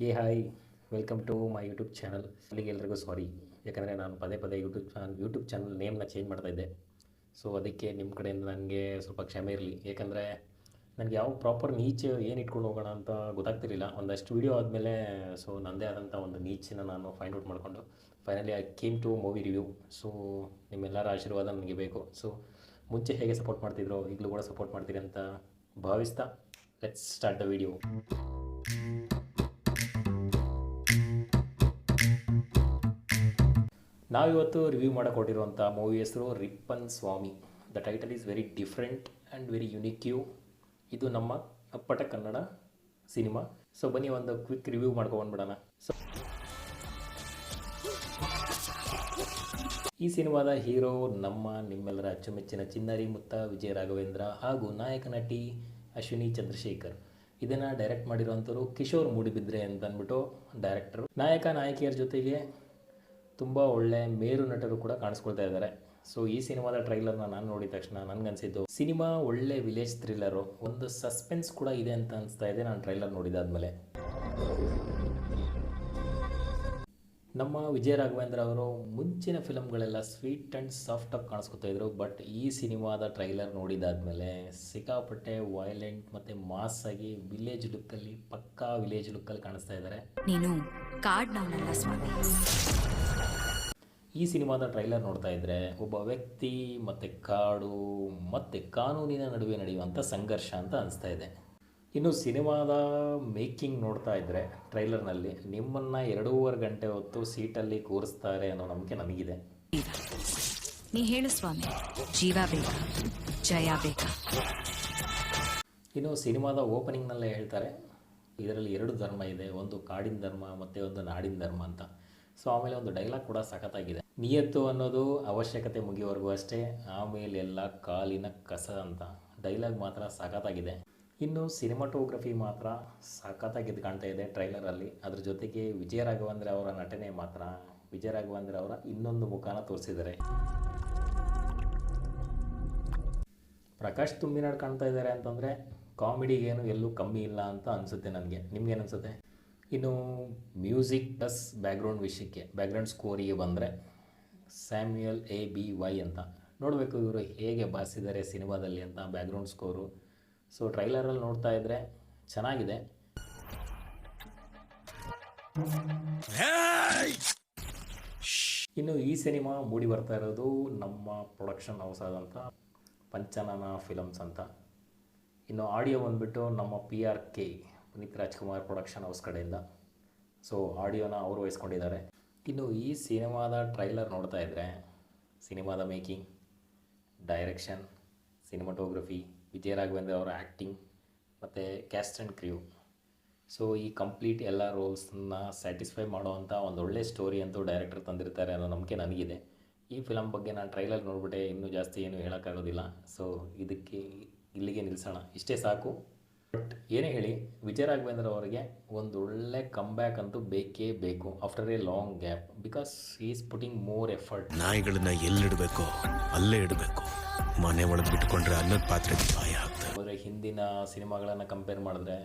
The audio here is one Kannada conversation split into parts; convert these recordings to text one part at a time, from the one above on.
ಏ hi welcome to my YouTube channel ಅಲ್ಲಿಗೆ ಎಲ್ರಿಗೂ ಸಾರಿ ಯಾಕಂದರೆ ನಾನು ಪದೇ ಪದೇ ಯೂಟ್ಯೂಬ್ ಚಾನಲ್ ಯೂಟ್ಯೂಬ್ ಚಾನಲ್ ನೇಮ್ನ ಚೇಂಜ್ ಮಾಡ್ತಾ ಇದ್ದೆ. ಸೊ ಅದಕ್ಕೆ ನಿಮ್ಮ ಕಡೆಯಿಂದ ನನಗೆ ಸ್ವಲ್ಪ ಕ್ಷಮೆ ಇರಲಿ. ಏಕೆಂದರೆ ನನಗೆ ಯಾವ ಪ್ರಾಪರ್ ನೀಚ್ ಏನು ಇಟ್ಕೊಂಡು ಹೋಗೋಣ ಅಂತ ಗೊತ್ತಾಗ್ತಿರಲಿಲ್ಲ. ಒಂದಷ್ಟು ವೀಡಿಯೋ ಆದಮೇಲೆ ಸೊ ನನ್ನದೇ ಆದಂಥ ಒಂದು ನೀಚನ್ನು ನಾನು ಫೈಂಡ್ ಔಟ್ ಮಾಡಿಕೊಂಡು finally I came to movie review so ನಿಮ್ಮೆಲ್ಲರ ಆಶೀರ್ವಾದ ನನಗೆ ಬೇಕು. ಸೊ ಮುಂಚೆ ಹೇಗೆ ಸಪೋರ್ಟ್ ಮಾಡ್ತಿದ್ರು ಈಗಲೂ ಕೂಡ ಸಪೋರ್ಟ್ ಮಾಡ್ತೀರಿ ಅಂತ ಭಾವಿಸ್ತಾ ಲೆಟ್ಸ್ ಸ್ಟಾರ್ಟ್ ದ ವಿಡಿಯೋ ನಾವಿವತ್ತು ರಿವ್ಯೂ ಮಾಡಕ್ಕೆ ಹೊರಟಿರುವಂಥ ಮೂವಿ ಹೆಸರು Rippan Swamy. The title is very different and very unique ಇದು ನಮ್ಮ ಅಪ್ಪಟ ಕನ್ನಡ ಸಿನಿಮಾ ಸೊ ಬನ್ನಿ ಒಂದು ಕ್ವಿಕ್ ರಿವ್ಯೂ ಮಾಡ್ಕೊಂಡ್ಬಿಡೋಣ ಸೊ ಈ ಸಿನಿಮಾದ ಹೀರೋ ನಮ್ಮ ನಿಮ್ಮೆಲ್ಲರ ಅಚ್ಚುಮೆಚ್ಚಿನ ಚಿನ್ನರಿ ಮುತ್ತ ವಿಜಯ ರಾಘವೇಂದ್ರ ಹಾಗೂ ನಾಯಕ ನಟಿ ಅಶ್ವಿನಿ ಚಂದ್ರಶೇಖರ್. ಇದನ್ನು ಡೈರೆಕ್ಟ್ ಮಾಡಿರುವಂಥವ್ರು ಕಿಶೋರ್ ಮೂಡಿಬಿದ್ರೆ ಅಂತ ಅಂದ್ಬಿಟ್ಟು ಡೈರೆಕ್ಟರು ನಾಯಕ ನಾಯಕಿಯರ ಜೊತೆಗೆ ತುಂಬ ಒಳ್ಳೆ ಮೇರು ನಟರು ಕೂಡ ಕಾಣಿಸ್ಕೊಳ್ತಾ ಇದ್ದಾರೆ. ಸೊ ಈ ಸಿನಿಮಾದ ಟ್ರೈಲರ್ನ ನಾನು ನೋಡಿದ ತಕ್ಷಣ ನನಗನ್ಸಿದ್ದು, ಸಿನಿಮಾ ಒಳ್ಳೆ ವಿಲೇಜ್ ಥ್ರಿಲ್ಲರು ಒಂದು ಸಸ್ಪೆನ್ಸ್ ಕೂಡ ಇದೆ ಅಂತ ಅನಿಸ್ತಾ ಇದೆ ನಾನು ಟ್ರೈಲರ್ ನೋಡಿದಾದ್ಮೇಲೆ. ನಮ್ಮ ವಿಜಯ ರಾಘವೇಂದ್ರ ಅವರು ಮುಂಚಿನ ಫಿಲಮ್ಗಳೆಲ್ಲ ಸ್ವೀಟ್ ಆ್ಯಂಡ್ ಆಗಿ ಕಾಣಿಸ್ಕೊತಾ ಇದ್ರು ಬಟ್ ಈ ಸಿನಿಮಾದ ಟ್ರೈಲರ್ ನೋಡಿದಾದ್ಮೇಲೆ ಸಿಕ್ಕಾಪಟ್ಟೆ ವೈಲೆಂಟ್ ಮತ್ತು ಮಾಸ್ ಆಗಿ ವಿಲೇಜ್ ಲುಕ್ಕಲ್ಲಿ ಪಕ್ಕಾ ವಿಲೇಜ್ ಲುಕ್ಕಲ್ಲಿ ಕಾಣಿಸ್ತಾ ಇದ್ದಾರೆ. ನೀನು ಸ್ವಾಮಿ. ಈ ಸಿನಿಮಾದ ಟ್ರೈಲರ್ ನೋಡ್ತಾ ಇದ್ದರೆ ಒಬ್ಬ ವ್ಯಕ್ತಿ ಮತ್ತೆ ಕಾಡು ಮತ್ತು ಕಾನೂನಿನ ನಡುವೆ ನಡೆಯುವಂಥ ಸಂಘರ್ಷ ಅಂತ ಅನಿಸ್ತಾ ಇದೆ. ಇನ್ನು ಸಿನಿಮಾದ ಮೇಕಿಂಗ್ ನೋಡ್ತಾ ಇದ್ದರೆ ಟ್ರೈಲರ್ನಲ್ಲಿ ನಿಮ್ಮನ್ನು ಎರಡೂವರೆ ಗಂಟೆ ಹೊತ್ತು ಸೀಟಲ್ಲಿ ಕೂರಿಸ್ತಾರೆ ಅನ್ನೋ ನಂಬಿಕೆ ನನಗಿದೆ. ನೀ ಹೇಳು ಸ್ವಾಮಿ. ಜೀವ ಬೇಕಾ? ಜಯ ಬೇಕಾ? ಇನ್ನು ಸಿನಿಮಾದ ಓಪನಿಂಗ್ನಲ್ಲೇ ಹೇಳ್ತಾರೆ ಇದರಲ್ಲಿ ಎರಡು ಧರ್ಮ ಇದೆ ಒಂದು ಕಾಡಿನ ಧರ್ಮ ಮತ್ತು ಒಂದು ನಾಡಿನ ಧರ್ಮ ಅಂತ. ಸೊ ಆಮೇಲೆ ಒಂದು ಡೈಲಾಗ್ ಕೂಡ ಸಖತ್ತಾಗಿದೆ. ನಿಯತ್ತು ಅನ್ನೋದು ಅವಶ್ಯಕತೆ ಮುಗಿಯೋವರೆಗೂ ಅಷ್ಟೇ, ಆಮೇಲೆಲ್ಲ ಕಾಲಿನ ಕಸ ಅಂತ ಡೈಲಾಗ್ ಮಾತ್ರ ಸಖತ್ತಾಗಿದೆ. ಇನ್ನು ಸಿನಿಮಾಟೋಗ್ರಫಿ ಮಾತ್ರ ಸಖತ್ತಾಗಿದ್ದು ಕಾಣ್ತಾ ಇದೆ ಟ್ರೈಲರಲ್ಲಿ ಅದ್ರ ಜೊತೆಗೆ ವಿಜಯ ರಾಘವೇಂದ್ರ ಅವರ ನಟನೆ ಮಾತ್ರ ವಿಜಯ ರಾಘವೇಂದ್ರ ಅವರ ಇನ್ನೊಂದು ಮುಖಾನ ತೋರಿಸಿದ್ದಾರೆ. ಪ್ರಕಾಶ್ ತುಂಬಿನಾಡ್ ಕಾಣ್ತಾ ಇದ್ದಾರೆ ಅಂತಂದರೆ, ಕಾಮಿಡಿಗೇನು ಎಲ್ಲೂ ಕಮ್ಮಿ ಇಲ್ಲ ಅಂತ ಅನಿಸುತ್ತೆ ನನಗೆ. ನಿಮ್ಗೇನು ಅನಿಸುತ್ತೆ? ಇನ್ನು ಮ್ಯೂಸಿಕ್ ಪ್ಲಸ್ ಬ್ಯಾಕ್ಗ್ರೌಂಡ್ ವಿಷಯಕ್ಕೆ ಬ್ಯಾಕ್ಗ್ರೌಂಡ್ ಸ್ಕೋರಿಗೆ ಬಂದರೆ ಸ್ಯಾಮ್ಯುಯಲ್ ಎ ಬಿ ವೈ ಅಂತ. ನೋಡಬೇಕು ಇವರು ಹೇಗೆ ಬಾರಿಸಿದ್ದಾರೆ ಸಿನಿಮಾದಲ್ಲಿ ಅಂತ ಬ್ಯಾಕ್ಗ್ರೌಂಡ್ ಸ್ಕೋರು. ಸೊ ಟ್ರೈಲರಲ್ಲಿ ನೋಡ್ತಾ ಇದ್ದರೆ ಚೆನ್ನಾಗಿದೆ. ಇನ್ನು ಈ ಸಿನಿಮಾ ಮೂಡಿ ಬರ್ತಾ ಇರೋದು ನಮ್ಮ ಪ್ರೊಡಕ್ಷನ್ ಹೌಸ್ ಆದಂಥ ಪಂಚನನ ಫಿಲಮ್ಸ್ ಅಂತ. ಇನ್ನು ಆಡಿಯೋ ಬಂದುಬಿಟ್ಟು ನಮ್ಮ P R K Puneeth Rajkumar production house ಕಡೆಯಿಂದ. ಸೊ ಆಡಿಯೋನ ಅವರು ವಹಿಸ್ಕೊಂಡಿದ್ದಾರೆ. ಇನ್ನು ಈ ಸಿನಿಮಾದ ಟ್ರೈಲರ್ ನೋಡ್ತಾ ಇದ್ದರೆ ಸಿನಿಮಾದ making direction cinematography Vijay Raghavendra ಅವರ ಆ್ಯಕ್ಟಿಂಗ್ ಮತ್ತು ಕ್ಯಾಸ್ಟ್ ಆ್ಯಂಡ್ ಕ್ರ್ಯೂ ಸೊ ಈ ಕಂಪ್ಲೀಟ್ ಎಲ್ಲ ರೋಲ್ಸನ್ನ ಸ್ಯಾಟಿಸ್ಫೈ ಮಾಡುವಂಥ ಒಂದು ಒಳ್ಳೆ ಸ್ಟೋರಿ ಅಂತೂ ಡೈರೆಕ್ಟರ್ ತಂದಿರ್ತಾರೆ ಅನ್ನೋ ನಂಬಿಕೆ ನನಗಿದೆ. ಈ ಫಿಲಮ್ ಬಗ್ಗೆ ನಾನು ಟ್ರೈಲರ್ ನೋಡ್ಬಿಟ್ಟೆ, ಇನ್ನೂ ಜಾಸ್ತಿ ಏನು ಹೇಳೋಕ್ಕಾಗೋದಿಲ್ಲ. ಸೊ ಇದಕ್ಕೆ ಇಲ್ಲಿಗೆ ನಿಲ್ಲಿಸೋಣ ಇಷ್ಟೇ ಸಾಕು. ಬಟ್ ಏನೇ ಹೇಳಿ ವಿಜಯ ರಾಘವೇಂದ್ರ ಅವರಿಗೆ ಒಂದು ಒಳ್ಳೆ ಕಮ್ಬ್ಯಾಕ್ ಅಂತೂ ಬೇಕೇ ಬೇಕು after a long gap because is putting more effort ನಾಯಿಗಳನ್ನ ಎಲ್ಲಿಡಬೇಕು ಅಲ್ಲೇ ಇಡಬೇಕು. ಮನೆ ಒಳಗೆ ಬಿಟ್ಕೊಂಡ್ರೆ ಅನ್ನದ ಪಾತ್ರೆ ಭಯ ಆಗ್ತದೆ ಹಿಂದಿನ ಸಿನಿಮಾಗಳನ್ನು ಕಂಪೇರ್ ಮಾಡಿದ್ರೆ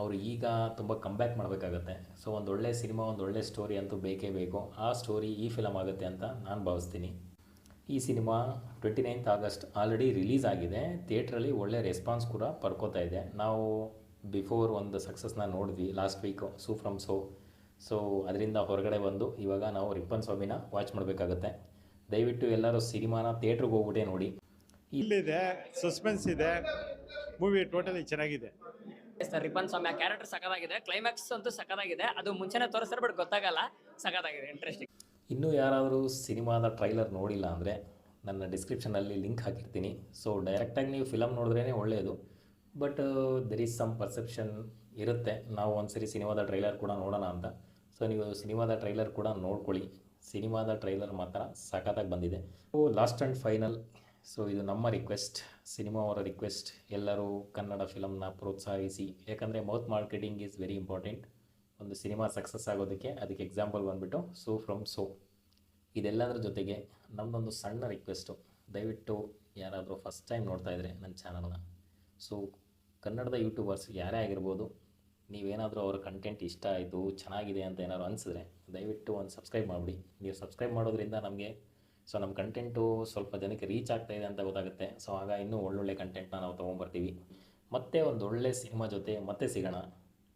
ಅವರು ಈಗ ತುಂಬ ಕಂಬ್ಯಾಕ್ ಮಾಡಬೇಕಾಗತ್ತೆ. ಸೊ ಒಂದು ಒಳ್ಳೆ ಸಿನಿಮಾ ಒಂದು ಒಳ್ಳೆ ಸ್ಟೋರಿ ಅಂತೂ ಬೇಕೇ ಬೇಕು. ಆ ಸ್ಟೋರಿ ಈ ಫಿಲಮ್ ಆಗುತ್ತೆ ಅಂತ ನಾನು ಭಾವಿಸ್ತೀನಿ. ಈ cinema twenty ninth August already release ಆಗಿದೆ. ಥಿಯೇಟ್ರಲ್ಲಿ ಒಳ್ಳೆ ರೆಸ್ಪಾನ್ಸ್ ಕೂಡ ಪಡ್ಕೋತಾ ಇದೆ. ನಾವು ಬಿಫೋರ್ ಒಂದು ಸಕ್ಸಸ್ನ ನೋಡಿದ್ವಿ last week Suu from so. So ಅದರಿಂದ ಹೊರಗಡೆ ಬಂದು ಇವಾಗ ನಾವು ರಿಪ್ಪನ್ ಸ್ವಾಮಿನ ವಾಚ್ ಮಾಡಬೇಕಾಗತ್ತೆ. ದಯವಿಟ್ಟು ಎಲ್ಲರೂ ಸಿನಿಮಾನ ಥಿಯೇಟ್ರಿಗೆ ಹೋಗ್ಬಿಟ್ಟೆ ನೋಡಿ. ಇಲ್ಲಿದೆ ಸಸ್ಪೆನ್ಸ್ ಇದೆ ಮೂವಿ ಟೋಟಲಿ ಚೆನ್ನಾಗಿದೆ. ಸರ್ ರಿಬ್ಬನ್ ಸ್ವಾಮಿ ಆ ಕ್ಯಾರೆಕ್ಟರ್ ಸಖತ್ತಾಗಿದೆ ಕ್ಲೈಮ್ಯಾಕ್ಸ್ ಅಂತೂ ಸಖತ್ತಾಗಿದೆ. ಅದು ಮುಂಚೆನೇ ತೋರಿಸ್ತಾರೆ ಬಟ್ ಗೊತ್ತಾಗಲ್ಲ ಸಖತ್ತಾಗಿದೆ ಇಂಟ್ರೆಸ್ಟಿಂಗ್ ಇನ್ನೂ ಯಾರಾದರೂ ಸಿನಿಮಾದ ಟ್ರೈಲರ್ ನೋಡಿಲ್ಲ ಅಂದರೆ ನನ್ನ ಡಿಸ್ಕ್ರಿಪ್ಷನಲ್ಲಿ ಲಿಂಕ್ ಹಾಕಿರ್ತೀನಿ. ಸೊ ಡೈರೆಕ್ಟಾಗಿ ನೀವು ಫಿಲಮ್ ನೋಡಿದ್ರೇ ಒಳ್ಳೆಯದು but there is some perception ಇರುತ್ತೆ. ನಾವು ಒಂದ್ಸರಿ ಸಿನಿಮಾದ ಟ್ರೈಲರ್ ಕೂಡ ನೋಡೋಣ ಅಂತ. ಸೊ ನೀವು ಸಿನಿಮಾದ ಟ್ರೈಲರ್ ಕೂಡ ನೋಡ್ಕೊಳ್ಳಿ. ಸಿನಿಮಾದ ಟ್ರೈಲರ್ ಮಾತ್ರ ಸಖತ್ತಾಗಿ ಬಂದಿದೆ. So last and final so ಇದು ನಮ್ಮ ರಿಕ್ವೆಸ್ಟ್ ಸಿನಿಮಾ ಅವರ ರಿಕ್ವೆಸ್ಟ್ ಎಲ್ಲರೂ ಕನ್ನಡ ಫಿಲಮ್ನ ಪ್ರೋತ್ಸಾಹಿಸಿ. ಯಾಕಂದರೆ mouth marketing is very important ಒಂದು ಸಿನಿಮಾ ಸಕ್ಸಸ್ ಆಗೋದಕ್ಕೆ ಅದಕ್ಕೆ ಎಕ್ಸಾಂಪಲ್ ಬಂದುಬಿಟ್ಟು ಸೋ ಫ್ರಮ್ ಸೋ. ಇದೆಲ್ಲದರ ಜೊತೆಗೆ ನಮ್ಮದೊಂದು ಸಣ್ಣ ರಿಕ್ವೆಸ್ಟು ದಯವಿಟ್ಟು ಯಾರಾದರೂ ಫಸ್ಟ್ ಟೈಮ್ ನೋಡ್ತಾ ಇದ್ದರೆ ನನ್ನ ಚಾನಲ್ನ ಸೊ ಕನ್ನಡದ ಯೂಟ್ಯೂಬರ್ಸ್ ಯಾರೇ ಆಗಿರ್ಬೋದು, ನೀವೇನಾದರೂ ಅವರ ಕಂಟೆಂಟ್ ಇಷ್ಟ ಆಯಿತು, ಚೆನ್ನಾಗಿದೆ ಅಂತ ಏನಾದ್ರು ಅನಿಸಿದ್ರೆ ದಯವಿಟ್ಟು ಒಂದು ಸಬ್ಸ್ಕ್ರೈಬ್ ಮಾಡಿಬಿಡಿ. ನೀವು ಸಬ್ಸ್ಕ್ರೈಬ್ ಮಾಡೋದ್ರಿಂದ ನಮಗೆ ಸೊ ನಮ್ಮ ಕಂಟೆಂಟು ಸ್ವಲ್ಪ ಜನಕ್ಕೆ ರೀಚ್ ಆಗ್ತಾ ಇದೆ ಅಂತ ಗೊತ್ತಾಗುತ್ತೆ. ಸೊ ಆಗ ಇನ್ನೂ ಒಳ್ಳೊಳ್ಳೆ ಕಂಟೆಂಟ್ನ ನಾವು ತೊಗೊಂಬರ್ತೀವಿ ಮತ್ತೆ ಒಂದು ಒಳ್ಳೆ ಸಿನಿಮಾ ಜೊತೆ ಮತ್ತೆ ಸಿಗೋಣ.